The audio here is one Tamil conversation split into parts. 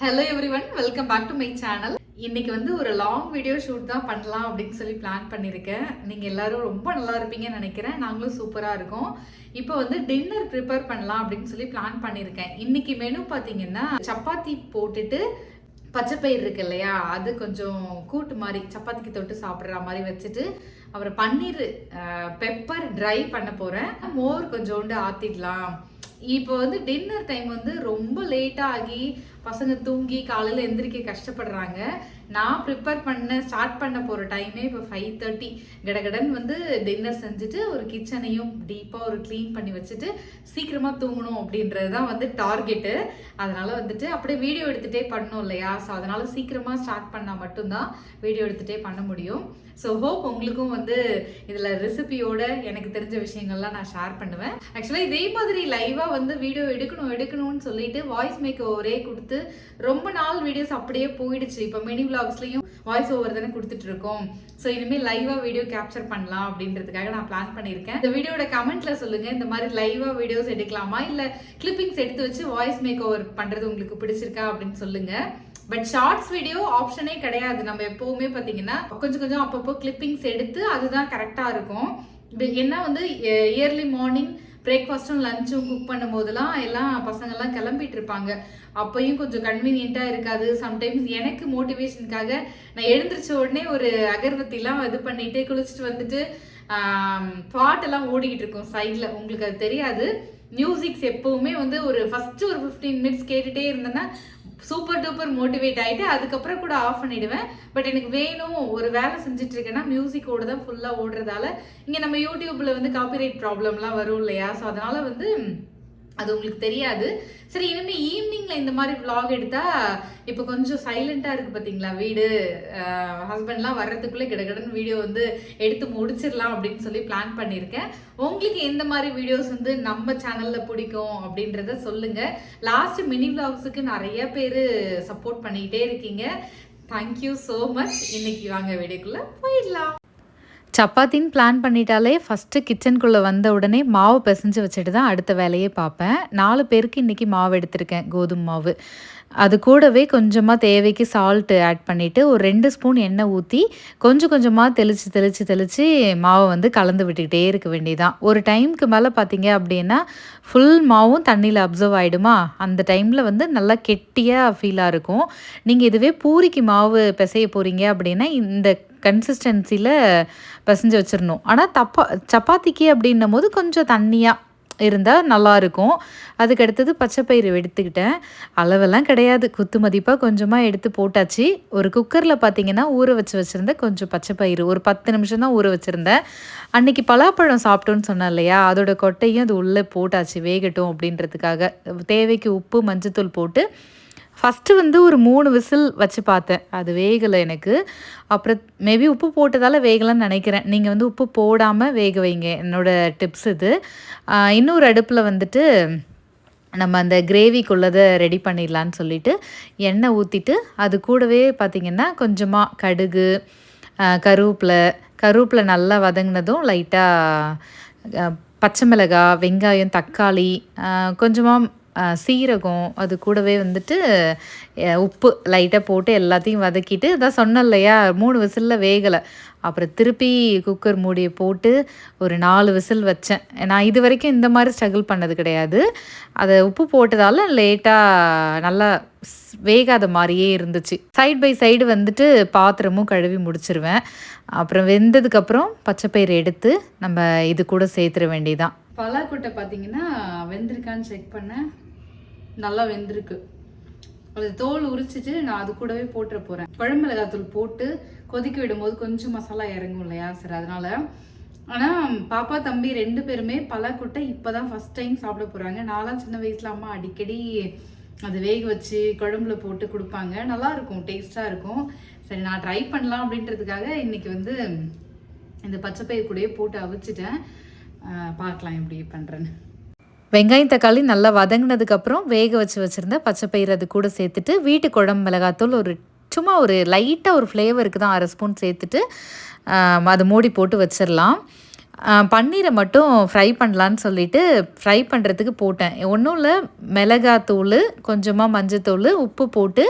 Hello everyone welcome back to my channel இன்னைக்கு வந்து ஒரு லாங் வீடியோ ஷூட் தான் பண்ணலாம் அப்படின்னு சொல்லி பிளான் பண்ணியிருக்கேன். நீங்கள் எல்லாரும் ரொம்ப நல்லா இருப்பீங்கன்னு நினைக்கிறேன். நாங்களும் சூப்பராக இருக்கோம். இப்போ வந்து டின்னர் ப்ரிப்பேர் பண்ணலாம் அப்படின்னு சொல்லி பிளான் பண்ணியிருக்கேன். இன்னைக்கு மெனு பார்த்தீங்கன்னா சப்பாத்தி போட்டுட்டு பச்சைப்பயிர் இருக்கு இல்லையா? அது கொஞ்சம் கூட்டு மாதிரி சப்பாத்திக்கு தொட்டு சாப்பிட்ற மாதிரி வச்சுட்டு அப்புறம் பன்னீர் பெப்பர் ட்ரை பண்ண போகிறேன் மோர் கொஞ்சோண்டு ஆற்றிடலாம் இப்போ வந்து டின்னர் டைம் வந்து ரொம்ப லேட்டாக ஆகி பசங்க தூங்கி காலையில் எந்திரிக்க கஷ்டப்படுறாங்க. நான் ப்ரிப்பேர் பண்ண ஸ்டார்ட் பண்ண போகிற டைமே இப்போ ஃபைவ் தேர்ட்டி கடகடன் வந்து டின்னர் செஞ்சுட்டு ஒரு கிச்சனையும் டீப்பாக ஒரு க்ளீன் பண்ணி வச்சுட்டு சீக்கிரமாக தூங்கணும் அப்படின்றது தான் வந்து டார்கெட்டு அதனால் வந்துட்டு அப்படியே வீடியோ எடுத்துகிட்டே பண்ணணும் இல்லையா? ஸோ அதனால் சீக்கிரமாக ஸ்டார்ட் பண்ணால் மட்டும்தான் வீடியோ எடுத்துகிட்டே பண்ண முடியும். ஸோ ஹோப் உங்களுக்கும் வந்து இதில் ரெசிபியோட எனக்கு தெரிஞ்ச விஷயங்கள்லாம் நான் ஷேர் பண்ணுவேன். ஆக்சுவலாக இதே மாதிரி லைவாக வந்து வீடியோ எடுக்கணும் எடுக்கணும்னு சொல்லிட்டு வாய்ஸ் மேக் ஒரே கொடுத்து ரொம்ப நாள் வீடியோஸ் அப்படியே போயிடுச்சு. இப்போ மினி விளாக்ஸ்லையும் வாய்ஸ் ஓவர் தானே கொடுத்துட்டு இருக்கோம் ஸோ இனிமேல் லைவாக வீடியோ கேப்சர் பண்ணலாம் அப்படின்றதுக்காக நான் பிளான் பண்ணியிருக்கேன். இந்த வீடியோட கமெண்ட்ல சொல்லுங்க இந்த மாதிரி லைவாக வீடியோஸ் எடுக்கலாமா? இல்லை கிளிப்பிங்ஸ் எடுத்து வச்சு வாய்ஸ் மேக் ஓவர் பண்ணுறது உங்களுக்கு பிடிச்சிருக்கா அப்படின்னு சொல்லுங்க. பட் ஷார்ட்ஸ் வீடியோ ஆப்ஷனே கிடையாது. நம்ம எப்பவுமே பார்த்தீங்கன்னா கொஞ்சம் கொஞ்சம் அப்பப்போ கிளிப்பிங்ஸ் எடுத்து அதுதான் கரெக்டாக இருக்கும். இது என்ன வந்து இயர்லி மார்னிங் பிரேக்ஃபாஸ்ட்டும் லஞ்சும் குக் பண்ணும் போதெல்லாம் எல்லாம் பசங்கள்லாம் கிளம்பிட்டு இருப்பாங்க அப்பையும் கொஞ்சம் கன்வீனியண்ட்டாக இருக்காது. சம்டைம்ஸ் எனக்கு மோட்டிவேஷனுக்காக நான் எழுந்திரிச்ச உடனே ஒரு அகர்வத்திலாம் இது பண்ணிட்டு குளிச்சுட்டு வந்துட்டு பாட்டெல்லாம் ஓடிக்கிட்டு இருக்கும் சைடில் உங்களுக்கு அது தெரியாது. மியூசிக்ஸ் எப்பவுமே வந்து ஒரு ஃபஸ்ட்டு ஒரு ஃபிஃப்டீன் மினிட்ஸ் கேட்டுகிட்டே இருந்தேன்னா சூப்பர் டூப்பர் மோட்டிவேட் ஆகிட்டு அதுக்கப்புறம் கூட ஆஃப் பண்ணிடுவேன். பட் எனக்கு வேணும் ஒரு வேலை செஞ்சுட்டு இருக்கேன்னா மியூசிக்கோட தான் ஃபுல்லாக ஓடுறதால இங்கே நம்ம யூடியூப்பில் வந்து காப்பிரைட் ப்ராப்ளம்லாம் வரும் இல்லையா? ஸோ அதனால் வந்து அது உங்களுக்கு தெரியாது. சரி இனிமேல் ஈவினிங்கில் இந்த மாதிரி vlog எடுத்தா இப்போ கொஞ்சம் சைலண்ட்டாக இருக்குது பார்த்தீங்களா வீடு ஹஸ்பண்ட்லாம் வர்றதுக்குள்ளே கிடக்கடன்னு வீடியோ வந்து எடுத்து முடிச்சிடலாம் அப்படின்னு சொல்லி பிளான் பண்ணியிருக்கேன். உங்களுக்கு எந்த மாதிரி வீடியோஸ் வந்து நம்ம சேனலில் பிடிக்கும் அப்படின்றத சொல்லுங்கள் லாஸ்ட் மினி vlogsக்கு நிறைய பேர் சப்போர்ட் பண்ணிக்கிட்டே இருக்கீங்க. தேங்க்யூ ஸோ மச் இன்னைக்கு வாங்க வீடியோக்குள்ளே போயிடலாம். சப்பாத்தின்னு பிளான் பண்ணிட்டாலே ஃபஸ்ட்டு கிச்சனுக்குள்ளே வந்த உடனே மாவு பிசைஞ்சு வச்சுட்டு தான் அடுத்த வேலையே பார்ப்பேன். நாலு பேருக்கு இன்றைக்கி மாவு எடுத்திருக்கேன் கோதுமை மாவு. அது கூடவே கொஞ்சமாக தேவைக்கு சால்ட்டு ஆட் பண்ணிவிட்டு ஒரு ரெண்டு ஸ்பூன் எண்ணெய் ஊற்றி கொஞ்சம் கொஞ்சமாக தெளித்து தெளித்து தெளித்து மாவை வந்து கலந்து விட்டுக்கிட்டே இருக்க வேண்டியதான் ஒரு டைமுக்கு மேலே பார்த்தீங்க அப்படின்னா ஃபுல் மாவும் தண்ணியில் அப்சர்வ் ஆகிடுமா அந்த டைமில் வந்து நல்லா கெட்டியாக ஃபீலாக இருக்கும். நீங்கள் இதுவே பூரிக்கு மாவு பிசைய போகிறீங்க அப்படின்னா இந்த கன்சிஸ்டன்சியில் பிசைஞ்சு வச்சிடணும் ஆனால் தப்பா சப்பாத்திக்கு அப்படின்னும் போது கொஞ்சம் தண்ணியாக இருந்தால் நல்லாயிருக்கும் அதுக்கு அடுத்தது பச்சைப்பயிறு எடுத்துக்கிட்டேன். அளவெல்லாம் கிடையாது. குத்து மதிப்பாக கொஞ்சமாக எடுத்து போட்டாச்சு. ஒரு குக்கரில் பார்த்தீங்கன்னா ஊற வச்சு வச்சுருந்தேன் கொஞ்சம் பச்சைப்பயிறு ஒரு பத்து நிமிஷம் தான் ஊற வச்சுருந்தேன். அன்னைக்கு பலாப்பழம் சாப்பிட்டோன்னு சொன்னேன் இல்லையா? அதோட கொட்டையும் அது உள்ளே போட்டாச்சு வேகட்டும் அப்படின்றதுக்காக. தேவைக்கு உப்பு மஞ்சத்தூள் போட்டு ஃபஸ்ட்டு வந்து ஒரு மூணு விசில் வச்சு பார்த்தேன். அது வேகலை எனக்கு. அப்புறம் மேபி உப்பு போட்டதால் வேகலைன்னு நினைக்கிறேன். நீங்கள் வந்து உப்பு போடாமல் வேக வைங்க. என்னோடய டிப்ஸ் இது. இன்னொரு அடுப்பில் வந்துட்டு நம்ம அந்த கிரேவிக்குள்ளதை ரெடி பண்ணிடலான்னு சொல்லிட்டு எண்ணெய் ஊற்றிட்டு அது கூடவே பார்த்திங்கன்னா கொஞ்சமாக கடுகு கருவேப்பிலை. கருவேப்பிலை நல்லா வதங்கினதும் லைட்டாக பச்சை மிளகாய் வெங்காயம் தக்காளி கொஞ்சமாக சீரகம் அது கூடவே வந்துட்டு உப்பு லைட்டாக போட்டு எல்லாத்தையும் வதக்கிட்டு அதான் சொன்னேன் இல்லையா மூணு விசிலில் வேகலை. அப்புறம் திருப்பி குக்கர் மூடியை போட்டு ஒரு நாலு விசில் வச்சேன். நான் இது வரைக்கும் இந்த மாதிரி ஸ்ட்ரகிள் பண்ணது கிடையாது. அதை உப்பு போட்டதால லேட்டாக நல்லா ஸ்- வேகாத மாதிரியே இருந்துச்சு. சைடு பை சைடு வந்துட்டு பாத்திரமும் கழுவி முடிச்சிருவேன். அப்புறம் வெந்ததுக்கப்புறம் பச்சைப்பயிறு எடுத்து நம்ம இது கூட சேர்த்துட வேண்டியதான் பலாக்கொட்டை பார்த்தீங்கன்னா வெந்திருக்கான்னு செக் பண்ணேன். நல்லா வெந்திருக்கு. அது தோல் உரிச்சிட்டு நான் அது கூடவே போட்டுற போகிறேன் குழம்பு மிளகாத்தூள் போட்டு கொதிக்க விடும்போது கொஞ்சம் மசாலா இறங்கும் இல்லையா? சரி அதனால். ஆனால் பாப்பா தம்பி ரெண்டு பேருமே பலாக்கொட்டை இப்போ தான் ஃபஸ்ட் டைம் சாப்பிட போகிறாங்க நான்லாம் சின்ன வயசில் அம்மா அடிக்கடி அதை வேக வச்சு குழம்புல போட்டு கொடுப்பாங்க. நல்லாயிருக்கும் டேஸ்ட்டாக இருக்கும். சரி நான் ட்ரை பண்ணலாம் அப்படின்றதுக்காக இன்றைக்கி வந்து இந்த பச்சைப்பயிர் கூடயே போட்டு அவிச்சிட்டேன். பார்க்கலாம் எப்படி பண்ணுறேன்னு வெங்காயம் தக்காளி நல்லா வதங்கினதுக்கப்புறம் வேக வச்சு வச்சுருந்த பச்சைப்பயிறு அது கூட சேர்த்துட்டு வீட்டு குழம்பு மிளகாத்தூள் ஒரு சும்மா ஒரு லைட்டாக ஒரு ஃப்ளேவருக்கு தான் அரை ஸ்பூன் சேர்த்துட்டு அது அதை மூடி போட்டு வச்சிடலாம் பன்னீரை மட்டும் ஃப்ரை பண்ணலான்னு சொல்லிட்டு ஃப்ரை பண்ணுறதுக்கு போட்டேன். ஒன்றும் இல்லை மிளகாத்தூள் கொஞ்சமாக மஞ்சத்தூள் உப்பு போட்டு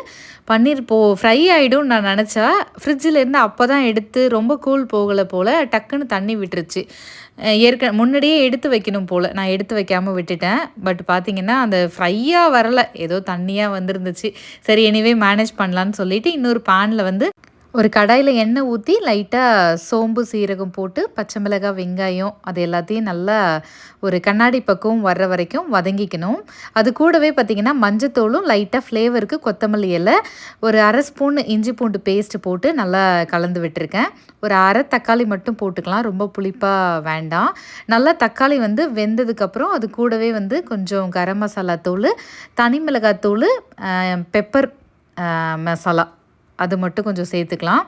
பன்னீர் போ ஃப்ரை ஆகிடும் நான் நினச்சா ஃப்ரிட்ஜில் இருந்து அப்போ தான் எடுத்து ரொம்ப கூல் போகலை போல் டக்குன்னு தண்ணி விட்டுருச்சு. ஏற்கன ஏற்க முன்னாடியே எடுத்து வைக்கணும் போல். நான் எடுத்து வைக்காமல் விட்டுட்டேன். பட் பார்த்தீங்கன்னா அந்த ஃப்ரையாக வரலை. ஏதோ தண்ணியாக வந்துருந்துச்சு. சரி எனிவே மேனேஜ் பண்ணலான்னு சொல்லிட்டு இன்னொரு பேனில் வந்து ஒரு கடாயில் எண்ணெய் ஊற்றி லைட்டாக சோம்பு சீரகம் போட்டு பச்சை மிளகாய் வெங்காயம் அது எல்லாத்தையும் நல்லா ஒரு கண்ணாடி பக்குவம் வர்ற வரைக்கும் வதங்கிக்கணும். அது கூடவே பார்த்திங்கன்னா மஞ்சத்தூளும் லைட்டாக ஃப்ளேவருக்கு கொத்தமல்லி இலை ஒரு அரை ஸ்பூன் இஞ்சி பூண்டு பேஸ்ட்டு போட்டு நல்லா கலந்து விட்டுருக்கேன். ஒரு அரை தக்காளி மட்டும் போட்டுக்கலாம் ரொம்ப புளிப்பாக வேண்டாம். நல்லா தக்காளி வந்து வெந்ததுக்கப்புறம் அது கூடவே வந்து கொஞ்சம் கரம் மசாலா தூள் தனி மிளகாய் தூள் பெப்பர் மசாலா. அது மட்டும் கொஞ்சம் சேர்த்துக்கலாம்.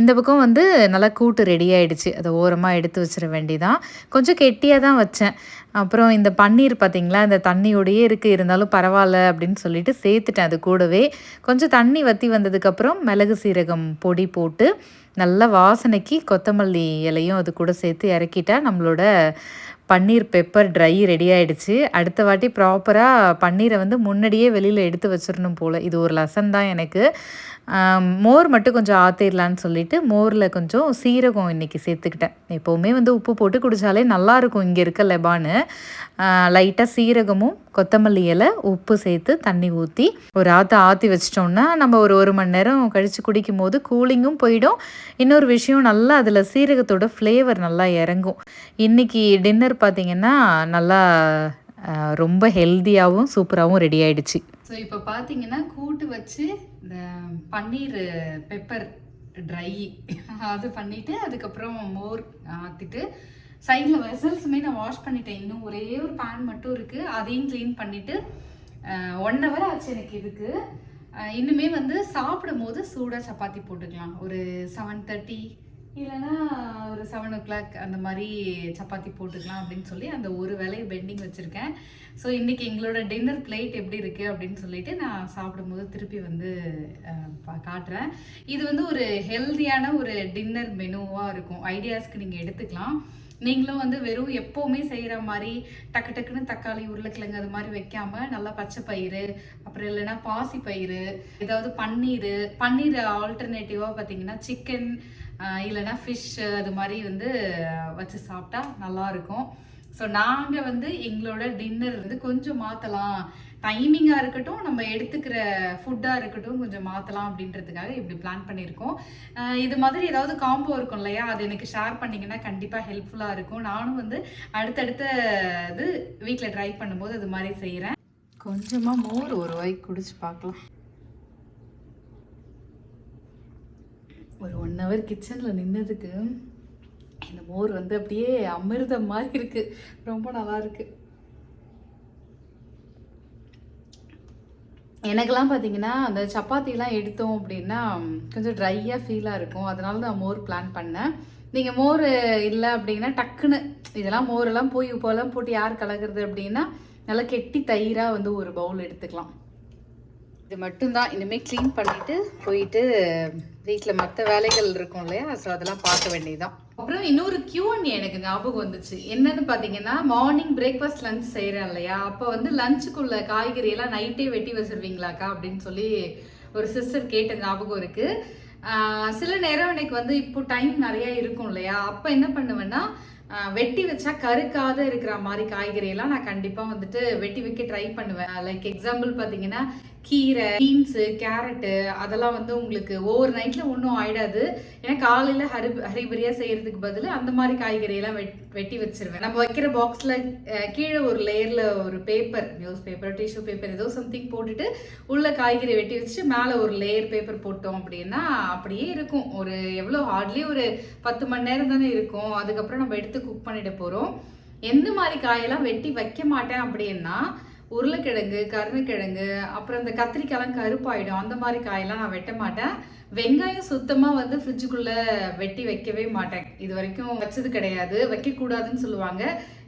இந்த பக்கம் வந்து நல்லா கூட்டு ரெடி ஆகிடுச்சு அதை ஓரமாக எடுத்து வச்சிட வேண்டிதான். கொஞ்சம் கெட்டியாக தான் வச்சேன். அப்புறம் இந்த பன்னீர் பார்த்திங்களா இந்த தண்ணியோடையே இருக்குது இருந்தாலும் பரவாயில்ல அப்படின்னு சொல்லிட்டு சேர்த்துட்டேன் அது கூடவே. கொஞ்சம் தண்ணி வற்றி வந்ததுக்கப்புறம் மிளகு சீரகம் பொடி போட்டு நல்ல வாசனைக்கு கொத்தமல்லி இலையும் அது கூட சேர்த்து இறக்கிட்டா நம்மளோட பன்னீர் பெப்பர் ட்ரை ரெடி ஆயிடுச்சு. அடுத்த வாட்டி ப்ராப்பராக பன்னீரை வந்து முன்னாடியே வெளியில் எடுத்து வச்சிடணும் போல். இது ஒரு லெசன் தான் எனக்கு. மோர் மட்டும் கொஞ்சம் ஆற்றிடலான்னு சொல்லிட்டு மோரில் கொஞ்சம் சீரகம் இன்றைக்கி சேர்த்துக்கிட்டேன். எப்போவுமே வந்து உப்பு போட்டு குடித்தாலே நல்லாயிருக்கும் இங்கே இருக்க லெபானு. லைட்டாக சீரகமும் கொத்தமல்லி இலை உப்பு சேர்த்து தண்ணி ஊற்றி ஒரு ஆற்ற ஆற்றி வச்சிட்டோம்னா நம்ம ஒரு ஒரு மணி நேரம் கழித்து குடிக்கும் போது கூலிங்கும் போயிடும். இன்னொரு விஷயம் நல்லா அதில் சீரகத்தோட ஃப்ளேவர் நல்லா இறங்கும். இன்றைக்கி டின்னர் பார்த்திங்கன்னா நல்லா ரொம்ப ஹெல்த்தியாகவும் சூப்பராகவும் ரெடி ஆயிடுச்சு. ஸோ இப்போ பார்த்தீங்கன்னா கூட்டு வச்சு இந்த பன்னீர் பெப்பர் ட்ரை அது பண்ணிட்டு அதுக்கப்புறம் மோர் ஆற்றிட்டு சைடில் வெசல்ஸுமே நான் வாஷ் பண்ணிட்டேன். இன்னும் ஒரே ஒரு பேன் மட்டும் இருக்குது அதையும் க்ளீன் பண்ணிவிட்டு ஒன் ஹவர் ஆச்சு எனக்கு இதுக்கு. இன்னுமே வந்து சாப்பிடும் போது சூடாக சப்பாத்தி போட்டுக்கலாம். ஒரு செவன் தேர்ட்டி இல்லைன்னா ஒரு செவன் ஓ கிளாக் அந்த மாதிரி சப்பாத்தி போட்டுக்கலாம் அப்படின்னு சொல்லி அந்த ஒரு வேலையை பெண்டிங் வச்சுருக்கேன். ஸோ இன்றைக்கி எங்களோட டின்னர் பிளேட் எப்படி இருக்குது அப்படின்னு சொல்லிட்டு நான் சாப்பிடும்போது திருப்பி வந்து பா- காட்டுறேன். இது வந்து ஒரு ஹெல்தியான ஒரு டின்னர் மெனுவாக இருக்கும். ஐடியாஸ்க்கு நீங்கள் எடுத்துக்கலாம். நீங்களும் வந்து வெறும் எப்போவுமே செய்கிற மாதிரி டக்கு டக்குன்னு தக்காளி உருளைக்கிழங்கு அது மாதிரி வைக்காமல் நல்லா பச்சை பயிறு அப்புறம் இல்லைன்னா பாசி பயிறு ஏதாவது பன்னீர். பன்னீர் ஆல்டர்னேட்டிவாக பார்த்தீங்கன்னா சிக்கன் இல்லைன்னா ஃபிஷ் அது மாதிரி வந்து வச்சு சாப்பிட்டா நல்லா இருக்கும் ஸோ நாங்கள் வந்து எங்களோட டின்னர் வந்து கொஞ்சம் மாற்றலாம் டைமிங்காக இருக்கட்டும் நம்ம எடுத்துக்கிற ஃபுட்டாக இருக்கட்டும் கொஞ்சம் மாற்றலாம் அப்படின்றதுக்காக இப்படி பிளான் பண்ணியிருக்கோம். இது மாதிரி ஏதாவது காம்போ இருக்கும் இல்லையா? அது எனக்கு ஷேர் பண்ணிங்கன்னா கண்டிப்பாக ஹெல்ப்ஃபுல்லாக இருக்கும். நானும் வந்து அடுத்தடுத்த இது வீட்டில் ட்ரை பண்ணும்போது அது மாதிரி செய்கிறேன் கொஞ்சமாக மோர் ஒரு வாய்க்கு குடிச்சு பார்க்கலாம். ஒரு ஒன் ஹவர் கிச்சனில் நின்னதுக்கு இந்த மோர் வந்து அப்படியே அமிர்தம் மாதிரி இருக்குது ரொம்ப நல்லா இருக்குது எனக்கெல்லாம் பார்த்தீங்கன்னா அந்த சப்பாத்திலாம் எடுத்தோம் அப்படின்னா கொஞ்சம் ட்ரையாக ஃபீலாக இருக்கும். அதனால நான் மோர் பிளான் பண்ணேன். நீங்கள் மோர் இல்லை அப்படின்னா டக்குன்னு இதெல்லாம் மோரெல்லாம் போய் உப்பெல்லாம் போட்டு யார் கலக்கிறது அப்படின்னா நல்லா கெட்டி தயிராக வந்து ஒரு பவுல் எடுத்துக்கலாம். இது மட்டும்தான். இனிமேல் க்ளீன் பண்ணிட்டு போயிட்டு வீட்டில் மற்ற வேலைகள் இருக்கும் இல்லையா? ஸோ அதெல்லாம் பார்க்க வேண்டியதுதான். அப்புறம் இன்னொரு கியூன் எனக்கு ஞாபகம் வந்துச்சு. என்னன்னு பார்த்தீங்கன்னா மார்னிங் பிரேக்ஃபாஸ்ட் லஞ்ச் செய்கிறேன் இல்லையா? அப்போ வந்து லஞ்சுக்குள்ள காய்கறி எல்லாம் நைட்டே வெட்டி வச்சிருவீங்களாக்கா? அப்படின்னு சொல்லி ஒரு சிஸ்டர் கேட்ட ஞாபகம் இருக்கு. சில நேரம் எனக்கு வந்து இப்போ டைம் நிறையா இருக்கும் இல்லையா? அப்போ என்ன பண்ணுவேன்னா வெட்டி வச்சா கருக்காத இருக்கிற மாதிரி காய்கறி எல்லாம் நான் கண்டிப்பா வந்துட்டு வெட்டி வைக்க ட்ரை பண்ணுவேன். லைக் எக்ஸாம்பிள் பாத்தீங்கன்னா கீரை பீன்ஸு கேரட்டு அதெல்லாம் வந்து உங்களுக்கு ஒவ்வொரு நைட்டில் ஒன்றும் ஆயிடாது. ஏன்னா காலையில் ஹரி ஹரிபரியாக செய்கிறதுக்கு பதில் அந்த மாதிரி காய்கறியெல்லாம் வெட் வெட்டி வச்சிருவேன். நம்ம வைக்கிற பாக்ஸில் கீழே ஒரு லேயரில் ஒரு paper news paper tissue paper ஏதோ சம்திங் போட்டுட்டு உள்ள காய்கறி வெட்டி வச்சுட்டு மேலே ஒரு லேயர் பேப்பர் போட்டோம் அப்படின்னா அப்படியே இருக்கும். ஒரு எவ்வளோ ஹார்ட்லி ஒரு பத்து மணி நேரம் தானே இருக்கும். அதுக்கப்புறம் நம்ம எடுத்து குக் பண்ணிட போகிறோம் எந்த மாதிரி காயெல்லாம் வெட்டி வைக்க மாட்டேன் அப்படின்னா உருளைக்கிழங்கு கருணைக்கிழங்கு அப்புறம் இந்த கத்திரிக்காயெல்லாம் கருப்பாயிடும். அந்த மாதிரி காயெல்லாம் நான் வெட்ட மாட்டேன். வெங்காயம் சுத்தமாக வந்து ஃப்ரிட்ஜுக்குள்ளே வெட்டி வைக்கவே மாட்டேன். இது வரைக்கும் வச்சது கிடையாது. வைக்கக்கூடாதுன்னு சொல்லுவாங்க.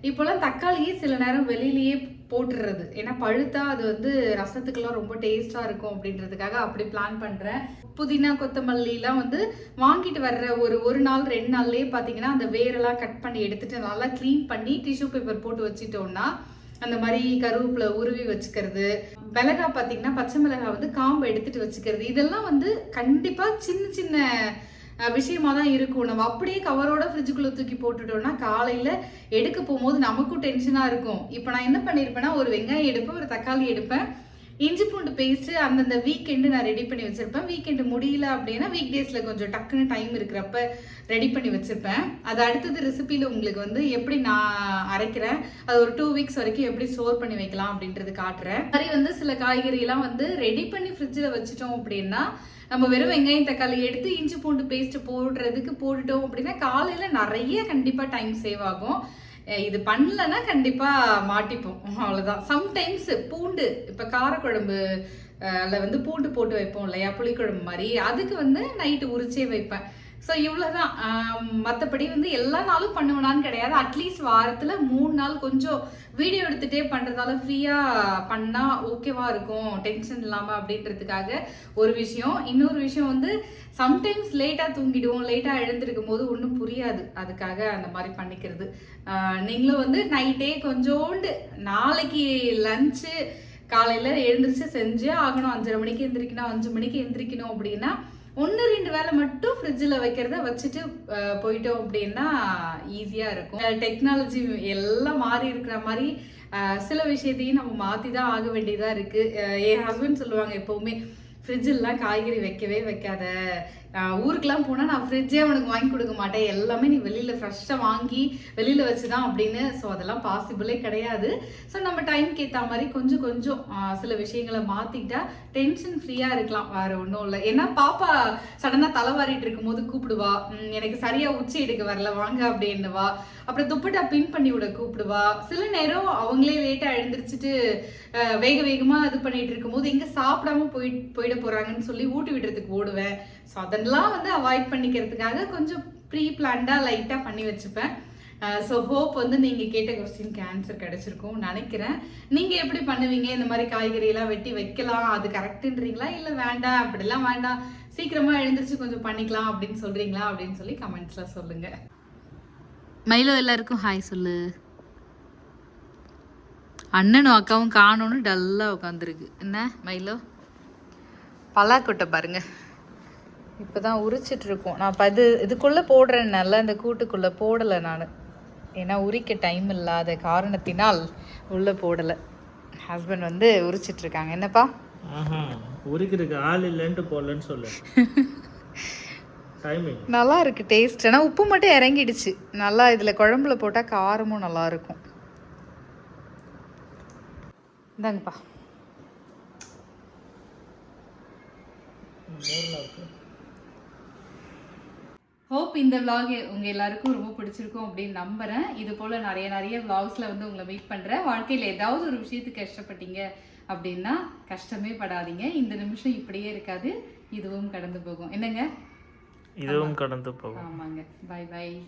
இப்போலாம் தக்காளியே சில நேரம் வெளியிலேயே போட்டுடுறது ஏன்னா பழுத்தா அது வந்து ரசத்துக்கெல்லாம் ரொம்ப டேஸ்டா இருக்கும் அப்படின்றதுக்காக அப்படி பிளான் பண்றேன். புதினா கொத்தமல்லிலாம் வந்து வாங்கிட்டு வர்ற ஒரு ஒரு நாள் ரெண்டு நாள்லயே பாத்தீங்கன்னா அந்த வேரெல்லாம் கட் பண்ணி எடுத்துட்டு நல்லா க்ளீன் பண்ணி டிஷ்யூ பேப்பர் போட்டு வச்சுட்டோம்னா அந்த மாதிரி கருவேப்பிலை உருவி வச்சுக்கிறது. மிளகா பார்த்தீங்கன்னா பச்சை மிளகா வந்து காம்பு எடுத்துட்டு வச்சுக்கிறது. இதெல்லாம் வந்து கண்டிப்பா சின்ன சின்ன விஷயமா தான் இருக்கும். நம்ம அப்படியே கவரோட ஃப்ரிட்ஜுக்குள்ள தூக்கி போட்டுட்டோம்னா காலையில எடுக்க போகும்போது நமக்கும் டென்ஷனா இருக்கும். இப்போ நான் என்ன பண்ணியிருப்பேன்னா ஒரு வெங்காயம் எடுப்பேன் ஒரு தக்காளி எடுப்பேன். இஞ்சி பூண்டு பேஸ்ட்டு அந்தந்த வீக்கெண்டு நான் ரெடி பண்ணி வச்சுருப்பேன். வீக்கெண்டு முடியல அப்படின்னா வீக் டேஸில் கொஞ்சம் டக்குன்னு டைம் இருக்கிறப்ப ரெடி பண்ணி வச்சுருப்பேன். அது அடுத்தது ரெசிபியில் உங்களுக்கு வந்து எப்படி நான் அரைக்கிறேன் அது ஒரு டூ வீக்ஸ் வரைக்கும் எப்படி ஸ்டோர் பண்ணி வைக்கலாம் அப்படின்றது காட்டுறேன். மாதிரி வந்து சில காய்கறியெல்லாம் வந்து ரெடி பண்ணி ஃப்ரிட்ஜில் வச்சுட்டோம் அப்படின்னா நம்ம வெறும் வெங்காயம் தக்காளி எடுத்து இஞ்சி பூண்டு பேஸ்ட் போடுறதுக்கு போட்டுட்டோம் அப்படின்னா காலையில் நிறைய கண்டிப்பாக டைம் சேவ் ஆகும். இது பண்ணலன்னா கண்டிப்பா மாட்டிப்போம். அவ்வளவுதான். சம்டைம்ஸ் பூண்டு இப்ப காரக்குழம்பு அதில் வந்து பூண்டு போட்டு வைப்போம் இல்லையா? புளிக்குழம்பு மாதிரி. அதுக்கு வந்து நைட்டு உரிச்சே வைப்பேன். ஸோ இவ்வளோதான் மற்றபடி வந்து எல்லா நாளும் பண்ணுவேனான்னு கிடையாது. அட்லீஸ்ட் வாரத்தில் மூணு நாள் கொஞ்சம் வீடியோ எடுத்துகிட்டே பண்ணுறதால ஃப்ரீயாக பண்ணால் ஓகேவாக இருக்கும். டென்ஷன் இல்லாமல் அப்படின்றதுக்காக ஒரு விஷயம். இன்னொரு விஷயம் வந்து சம்டைம்ஸ் லேட்டாக தூங்கிடுவோம். லேட்டாக எழுந்திருக்கும் போது ஒன்றும் புரியாது. அதுக்காக அந்த மாதிரி பண்ணிக்கிறது. நீங்களும் வந்து நைட்டே கொஞ்சோண்டு நாளைக்கு லஞ்சு காலையில் எழுந்திரிச்சு செஞ்சே ஆகணும். அஞ்சரை மணிக்கு எந்திரிக்கணும் அஞ்சு மணிக்கு எந்திரிக்கணும் அப்படின்னா ஒன்று ரெண்டு வேலை மட்டும் ஃப்ரிட்ஜில் வைக்கிறத வச்சுட்டு போயிட்டோம் அப்படின்னா ஈஸியாக இருக்கும். டெக்னாலஜி எல்லாம் மாறி இருக்கிற மாதிரி சில விஷயத்தையும் நம்ம மாற்றி தான் ஆக வேண்டியதாக இருக்குது என் ஹஸ்பண்ட் சொல்லுவாங்க எப்போவுமே ஃப்ரிட்ஜில்லாம் காய்கறி வைக்கவே வைக்காத. அஹ், ஊருக்கெல்லாம் போனால் நான் ஃப்ரிட்ஜே அவனுக்கு வாங்கி கொடுக்க மாட்டேன். எல்லாமே நீ வெளியில் ஃப்ரெஷ்ஷாக வாங்கி வெளியில் வச்சு தான் அப்படின்னு. ஸோ அதெல்லாம் பாசிபிளே கிடையாது. ஸோ நம்ம டைம்க்கு ஏற்ற மாதிரி கொஞ்சம் கொஞ்சம் சில விஷயங்களை மாற்றிக்கிட்டா டென்ஷன் ஃப்ரீயாக இருக்கலாம். வேறு ஒன்றும் இல்லை. ஏன்னா பாப்பா சடனாக தலைவாரிட்டு இருக்கும்போது கூப்பிடுவா. எனக்கு சரியாக உச்சி எடுக்க வரல. வாங்க அப்படின்னுவா. அப்புறம் துப்பட்டா பின் பண்ணி விட கூப்பிடுவா. சில நேரம் அவங்களே லேட்டாக எழுந்திரிச்சிட்டு வேக வேகமாக இது பண்ணிட்டு இருக்கும்போது எங்கே சாப்பிடாம போய் போயிட போகிறாங்கன்னு சொல்லி ஊட்டி விடுறதுக்கு ஓடுவேன். ஸோ அதெல்லாம் வந்து அவாய்ட் பண்ணிக்கிறதுக்காக கொஞ்சம் ப்ரீ பிளான்டாக லைட்டாக பண்ணி வச்சுப்பேன். ஸோ ஹோப் வந்து நீங்கள் கேட்ட கொஸ்டினுக்கு ஆன்சர் கிடச்சிருக்கும் நினைக்கிறேன். நீங்கள் எப்படி பண்ணுவீங்க? இந்த மாதிரி காய்கறியெல்லாம் வெட்டி வைக்கலாம். அது கரெக்டுன்றீங்களா இல்லை வேண்டாம் அப்படிலாம் வேண்டாம். சீக்கிரமாக எழுந்திரிச்சு கொஞ்சம் பண்ணிக்கலாம் அப்படின்னு சொல்கிறீங்களா அப்படின்னு சொல்லி கமெண்ட்ஸில் சொல்லுங்கள் மயிலோ எல்லாருக்கும் ஹாய் சொல்லு. அண்ணனும் அக்காவும் காணோன்னு டல்லாக உட்காந்துருக்கு என்ன மயிலோ? பலாக்கொட்டை பாருங்கள் இப்போ தான் உரிச்சிட்டு இருக்கோம் நான் இப்போ இது இதுக்குள்ளே போடுறேன் நல்லா இந்த கூட்டுக்குள்ளே போடலை நான். ஏன்னா உரிக்க டைம் இல்லாத காரணத்தினால் உள்ளே போடலை. ஹஸ்பண்ட் வந்து உரிச்சிட்டு இருக்காங்க என்னப்பா உரிக்கிறதுக்கு ஆள் இல்லைன்ட்டு போடலன்னு சொல்லு. டைமிங் நல்லா இருக்கு டேஸ்ட் ஆனால் உப்பு மட்டும் இறங்கிடுச்சு. நல்லா இதில் குழம்புல போட்டால் காரமும் நல்லா இருக்கும். இந்தாங்கப்பா. ஹோப் இந்த vlog உங்க எல்லாருக்கும் ரொம்ப பிடிச்சிருக்கும் அப்படின்னு நம்புறேன். இது போல நிறைய நிறைய vlogsல வந்து உங்களை மீட் பண்றேன். வாழ்க்கையில ஏதாவது ஒரு விஷயத்துக்கு கஷ்டப்பட்டீங்க அப்படின்னா கஷ்டமே படாதீங்க. இந்த நிமிஷம் இப்படியே இருக்காது. இதுவும் கடந்து போகும். என்னங்க? இதுவும் கடந்து போகும். ஆமாங்க. By by